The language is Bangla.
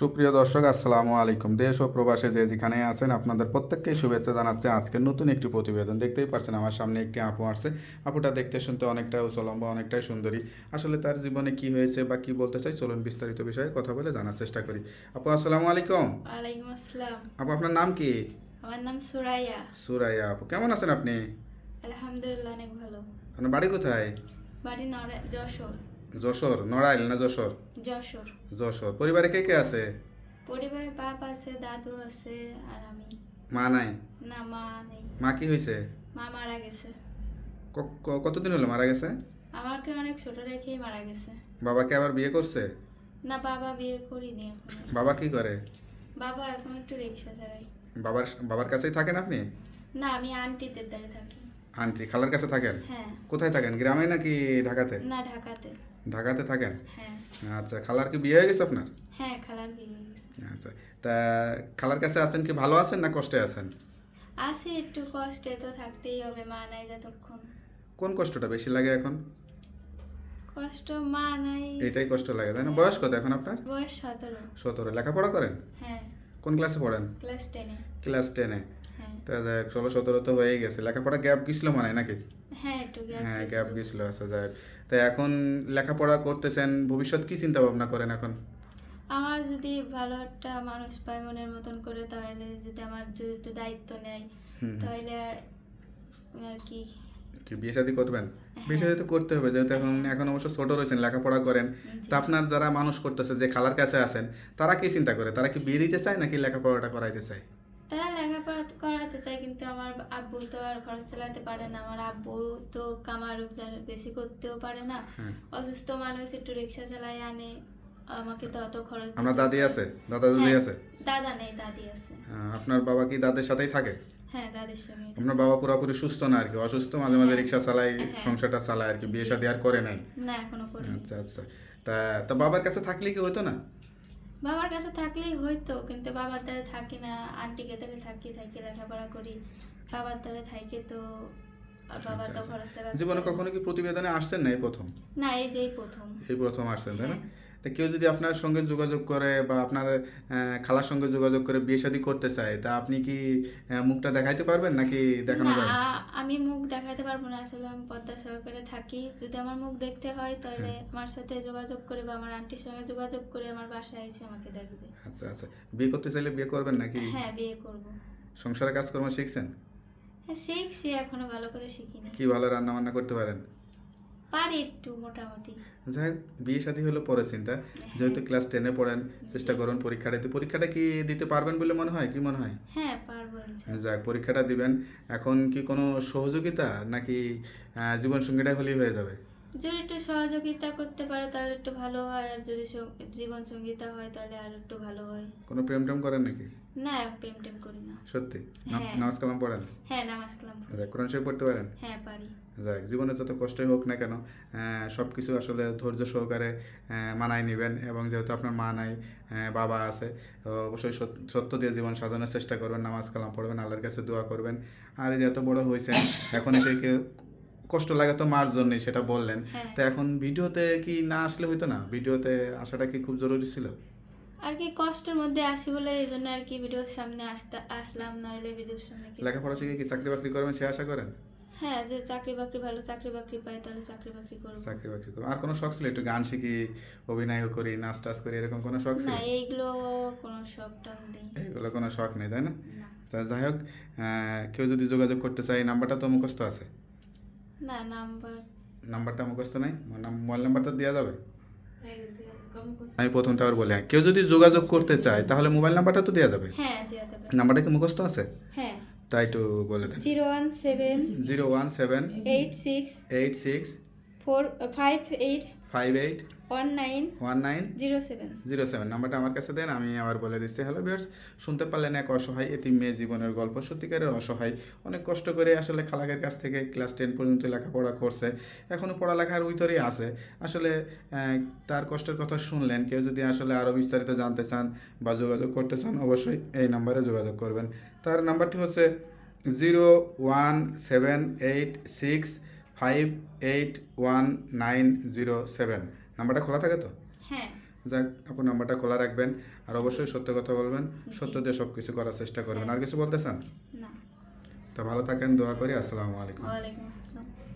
সুপ্রিয় দর্শক আসসালামু আলাইকুম। দেশ ও প্রবাসে যে যেখানে আছেন আপনাদের প্রত্যেককেই শুভেচ্ছা জানাচ্ছে। আজকের নতুন একটি প্রতিবেদন দেখতেই পাচ্ছেন আমার সামনে একটি আপু আসছে। আপুটা দেখতে শুনতে অনেকটা উচলম্ব অনেকটাই সুন্দরী। আসলে তার জীবনে কি হয়েছে বা কি বলতে চাই চলুন বিস্তারিত বিষয়ে কথা বলে জানার চেষ্টা করি। আপু আসসালামু আলাইকুম। ওয়ালাইকুম আসসালাম। আপু আপনার নাম কি? আমার নাম সুরাইয়া। সুরাইয়া আপু কেমন আছেন আপনি? আলহামদুলিল্লাহ অনেক ভালো। আপনার বাড়ি কোথায়? বাড়ি যশোর। যশোর নড়াইল না যশোর? যশোর। যশোর। পরিবারে কে কে আছে? পরিবারে বাপ আছে দাদু আছে আর আমি। মা নাই? না মা নেই। মা কি হয়েছে মা মারা গেছে। কতদিন হলো মারা গেছে? আমাকে অনেক ছোট রেখেই মারা গেছে। বাবাকে আবার বিয়ে করছে? না বাবা বিয়ে করিনি এখন। বাবা কি করে? বাবা এখন একটু রিক্সা চালাই বাবার বাবার কাছেই থাকেন আপনি? না আমি আন্টিদের দ্বারে থাকি। আন্টি খালার কাছে থাকেন? হ্যাঁ। কোথায় থাকেন গ্রামে নাকি ঢাকাতে? না ঢাকাতে। ঢাকাতে থাকেন? হ্যাঁ। আচ্ছা খালার কি বিয়ে হয়ে গেছে আপনার? হ্যাঁ খালার বিয়ে হয়ে গেছে। আচ্ছা তা খালার কাছে আছেন কি ভালো আছেন না কষ্টে আছেন? আছে একটু কষ্টে তো থাকতেই হবে মা নাই যতক্ষণ। কোন কষ্টটা বেশি লাগে এখন? কষ্ট মা নাই। এটাই কষ্ট লাগে তাই না? বয়স কত এখন আপনার? বয়স সতেরো। সতেরো। লেখাপড়া করেন? হ্যাঁ। কোন ক্লাসে পড়েন? ক্লাস টেনে ক্লাস টেনে হ্যাঁ। তা যাক ষোলো সতেরো তো হয়ে গেছে। লেখাপড়া গ্যাপ গেছিল মানে নাকি? হ্যাঁ একটু গ্যাপ হ্যাঁ গেছিল। আচ্ছা যাক তা এখন লেখাপড়া করতেছেন ভবিষ্যৎ কি চিন্তা ভাবনা করেন এখন? আমার যদি ভালো একটা মানুষ পায় মনের মতন করে তাহলে যদি আমার যদি দায়িত্ব নেয় তাহলে আর কি কি বিয়ে শাদী করবেন? বিয়ে শাদী তো করতে হবে যেহেতু এখন এখন অবশ্য ছোট রয়েছেন লেখাপড়া করেন। তা আপনার যারা মানুষ করতেছে যে খালার কাছে আছেন তারা কি চিন্তা করে? তারা কি বিয়ে দিতে চায় নাকি লেখাপড়াটা করাইতে চায়? তারা লেখাপড়া করাতে চায় কিন্তু আমার আব্বু তো আর খরচ চালাতে পারে না। আমার আব্বু তো কামার রোজগার বেশি করতেও পারে না। হ্যাঁ। অসুস্থ মানুষ একটু রিক্সা চালায় আনে। আমাকে তো অত খরচ আপনার দাদি আছে? দাদা দাদি হ্যাঁ, আছে? দাদা নেই দাদি আছে। আপনার বাবা কি দাদের সাথেই থাকে? হ্যাঁ দাদির সঙ্গে আপনার বাবা পুরোপুরি সুস্থ না আর কি? অসুস্থ? মাঝে মাঝে রিক্সা চালায় হ্যাঁ। সংসারটা চালায় আর কি? বিয়ে শাদী আর করে নাই? না এখনও করি আচ্ছা আচ্ছা। তা তা বাবার কাছে থাকলে কি হতো না? বাবার কাছে থাকলেই হয়তো কিন্তু বাবার দ্বারা থাকি না। আন্টিকে দ্বারা থাকি থাকি লেখাপড়া করি। বাবার দ্বারা থাকি তো আচ্ছা, আচ্ছা। জীবনে কখনো কি প্রতিবেদনে আসছেন না এই প্রথম? না এই যেই প্রথম। এই প্রথম আসছেন তাই না? হ্যাঁ। তা কেউ যদি আপনার সঙ্গে যোগাযোগ করে বা আপনার খালার সঙ্গে যোগাযোগ করে বিয়ে শাদী করতে চায় তা আপনি কি মুখটা দেখাইতে পারবেন নাকি দেখানো যাবে আমি মুখ দেখাতে পারব না আসলে আমি পদ্মা সহকারে থাকি। যদি আমার মুখ দেখতে হয় তাহলে হ্যাঁ। আমার সাথে যোগাযোগ করে বা আমার আন্টির সঙ্গে যোগাযোগ করে আমার বাসায় এসে আমাকে দেখবে। আচ্ছা আচ্ছা। বিয়ে করতে চাইলে বিয়ে করবেন নাকি? হ্যাঁ বিয়ে করব। সংসারের কাজকর্ম শিখছেন? হ্যাঁ শিখছি এখনও ভালো করে শিখিনি কি ভালো রান্না বান্না করতে পারেন? পারি একটু মোটামুটি। যাই হোক, বিয়ে শাদী হলো পরে চিন্তা। যেহেতু ক্লাস টেনে পড়েন চেষ্টা করুন পরীক্ষাটা দিতে। পরীক্ষাটা কি দিতে পারবেন বলে মনে হয়? কি মনে হয়? হ্যাঁ পারব। যাক পরীক্ষাটা দিবেন। এখন কি কোনো সহযোগিতা নাকি জীবন সঙ্গীটা হলেই হয়ে যাবে? যদি একটু সহযোগিতা করতে পারে তাহলে একটু ভালো হয়। আর যদি জীবন সঙ্গীতা হয় তাহলে আর একটু ভালো হয়। কোনো প্রেম টেম করেন নাকি? না প্রেম টেম করি না। সত্যি? হ্যাঁ। নামাজ কালাম পড়েন? হ্যাঁ নামাজ কালাম কোরআন শরীফ পড়তে পারেন? হ্যাঁ পারি। যাক জীবনে যত কষ্টই হোক না কেন সব কিছু আসলে ধৈর্য সহকারে মানায় নেবেন। এবং যেহেতু আপনার মা নাই বাবা আছে তো অবশ্যই সত্য দিয়ে জীবন সাজানোর চেষ্টা করবেন। নামাজ কালাম পড়বেন আল্লাহর কাছে দোয়া করবেন। আর এত বড় হয়েছেন এখন এসে কেউ কষ্ট লাগে তো মার জন্যই সেটা বললেন। হ্যাঁ। তো এখন ভিডিওতে কি না আসলে হইতো না? ভিডিওতে আসাটা কি খুব জরুরি ছিল? আর কি কষ্টের মধ্যে আসি বলে এই জন্য আর কি ভিডিওর সামনে আসতে আসলাম নইলে ভিডিওর সামনে লেখাপড়া শিখে কি চাকরি বাকরি করবেন সে আশা করেন? হ্যাঁ যে চাকরি বাকরি ভালো চাকরি বাকরি পাই তাহলে চাকরি বাকরি করব। চাকরি বাকরি করবেন আর কোনো শখ ছিল একটু গান শিখি অভিনয় করি নাচ টাচ করি এরকম কোনো শখ ছিল? না এইগুলো কোনো শখ টক নেই। এইগুলো কোনো শখ নেই তাই না? তা যাই হোক কেউ যদি যোগাযোগ করতে চায় নাম্বারটা তো মুখস্থ আছে। না নাম্বার। নাম্বারটা মুখস্থ নাই? মোবাইল নাম্বারটা দেওয়া যাবে? আমি প্রথমটা আবার বলি। হ্যাঁ কেউ যদি যোগাযোগ করতে চায় তাহলে মোবাইল নাম্বারটা তো দেওয়া যাবে। হ্যাঁ দেওয়া যাবে। নাম্বারটা কি মুখস্থ আছে? হ্যাঁ। তাই একটু বলে দেন। Zero one seven zero one seven eight six eight six four five eight five eight one nine one nine zero seven zero seven নাম্বারটা আমার কাছে দেন আমি আবার বলে দিচ্ছি। হ্যালো ভিউয়ার্স শুনতে পারলেন এক অসহায় এতিম মেয়ে জীবনের গল্প। সত্যিকারের অসহায় অনেক কষ্ট করে আসলে খালাকের কাছ থেকে ক্লাস টেন পর্যন্ত লেখাপড়া করছে। এখনও পড়ালেখার ভিতরেই আছে। আসলে তার কষ্টের কথা শুনলেন। কেউ যদি আসলে আরও বিস্তারিত জানতে চান বা যোগাযোগ করতে চান অবশ্যই এই নাম্বারে যোগাযোগ করবেন। তার নাম্বারটি হচ্ছে zero one seven eight six five eight one nine zero seven নাম্বারটা খোলা থাকে তো? হ্যাঁ। যাক আপু নাম্বারটা খোলা রাখবেন আর অবশ্যই সত্য কথা বলবেন। সত্য দিয়ে সব কিছু করার চেষ্টা করবেন। আর কিছু বলতে চান? তা ভালো থাকেন দোয়া করি। আসসালামু আলাইকুম। ওয়ালাইকুম আসসালাম।